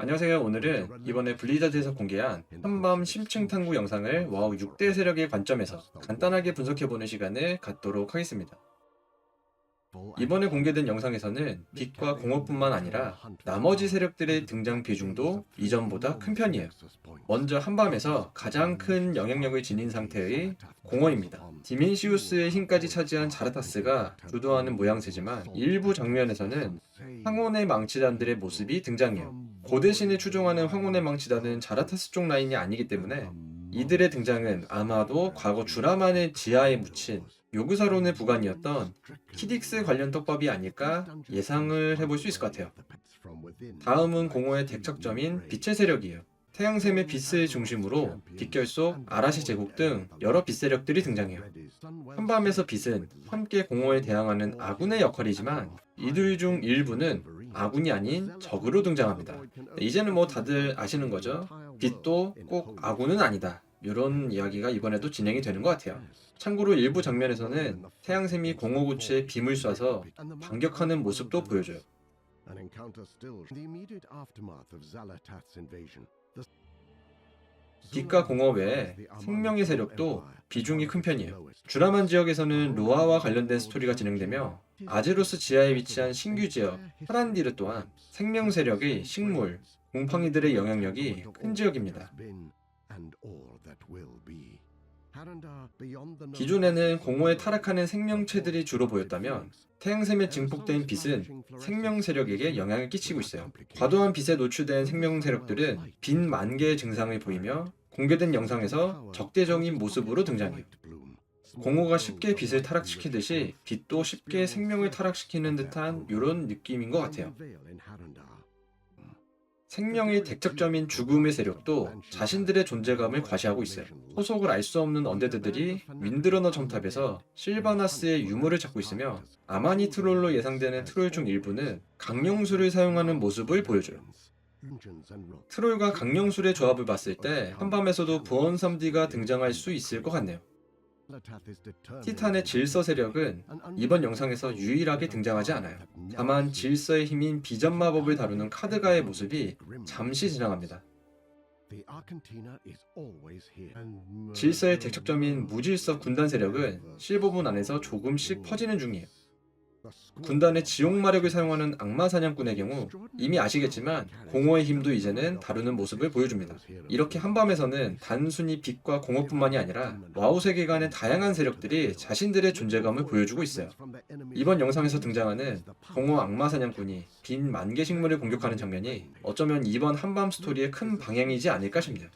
안녕하세요. 오늘은 이번에 블리자드에서 공개한 한밤 심층 탐구 영상을 와우 6대 세력의 관점에서 간단하게 분석해보는 시간을 갖도록 하겠습니다. 이번에 공개된 영상에서는 빛과 공허뿐만 아니라 나머지 세력들의 등장 비중도 이전보다 큰 편이에요. 먼저 한밤에서 가장 큰 영향력을 지닌 상태의 공허입니다. 디민시우스의 힘까지 차지한 자라타스가 주도하는 모양새지만 일부 장면에서는 황혼의 망치단들의 모습이 등장해요. 고대신을 추종하는 황혼의 망치단은 자라타스 쪽 라인이 아니기 때문에 이들의 등장은 아마도 과거 주라만의 지하에 묻힌 요구사론의 부관이었던 키딕스 관련 떡밥이 아닐까 예상을 해볼 수 있을 것 같아요. 다음은 공허의 대척점인 빛의 세력이에요. 태양샘의 빛을 중심으로 빛결 속 아라시 제국 등 여러 빛 세력들이 등장해요. 한밤에서 빛은 함께 공허에 대항하는 아군의 역할이지만 이들 중 일부는 아군이 아닌 적으로 등장합니다. 이제는 뭐 다들 아시는 거죠? 빛도 꼭 아군은 아니다. 이런 이야기가 이번에도 진행이 되는 것 같아요. 참고로 일부 장면에서는 태양샘이 공허구치에 빔을 쏴서 반격하는 모습도 보여줘요. An encounter still the immediate aftermath of Zalatath's invasion. The 빛과 공허 외에 생명의 세력도 비중이 큰 편이에요. 주라만 지역에서는 로아와 관련된 스토리가 진행되며 아제로스 지하에 위치한 신규 지역 파란디르 또한 생명 세력의 식물, 곰팡이들의 영향력이 큰 지역입니다. 기존에는 공허에 타락하는 생명체들이 주로 보였다면 태양샘에 증폭된 빛은 생명 세력에게 영향을 끼치고 있어요. 과도한 빛에 노출된 생명 세력들은 빛 만개의 증상을 보이며 공개된 영상에서 적대적인 모습으로 등장해요. 공허가 쉽게 빛을 타락시키듯이 빛도 쉽게 생명을 타락시키는 듯한 이런 느낌인 것 같아요. 생명의 대척점인 죽음의 세력도 자신들의 존재감을 과시하고 있어요. 소속을 알 수 없는 언데드들이 윈드러너 점탑에서 실바나스의 유물을 찾고 있으며 아마니 트롤로 예상되는 트롤 중 일부는 강령술을 사용하는 모습을 보여줘요. 트롤과 강령술의 조합을 봤을 때 한밤에서도 부원 3D가 등장할 수 있을 것 같네요. 티탄의 질서 세력은 이번 영상에서 유일하게 등장하지 않아요. 다만 질서의 힘인 비전 마법을 다루는 카드가의 모습이 잠시 지나갑니다. 질서의 대척점인 무질서 군단 세력은 실버문 안에서 조금씩 퍼지는 중이에요. 군단의 지옥 마력을 사용하는 악마 사냥꾼의 경우 이미 아시겠지만 공허의 힘도 이제는 다루는 모습을 보여줍니다. 이렇게 한밤에서는 단순히 빛과 공허뿐만이 아니라 와우 세계관의 다양한 세력들이 자신들의 존재감을 보여주고 있어요. 이번 영상에서 등장하는 공허 악마 사냥꾼이 빈 만개 식물을 공격하는 장면이 어쩌면 이번 한밤 스토리의 큰 방향이지 않을까 싶네요.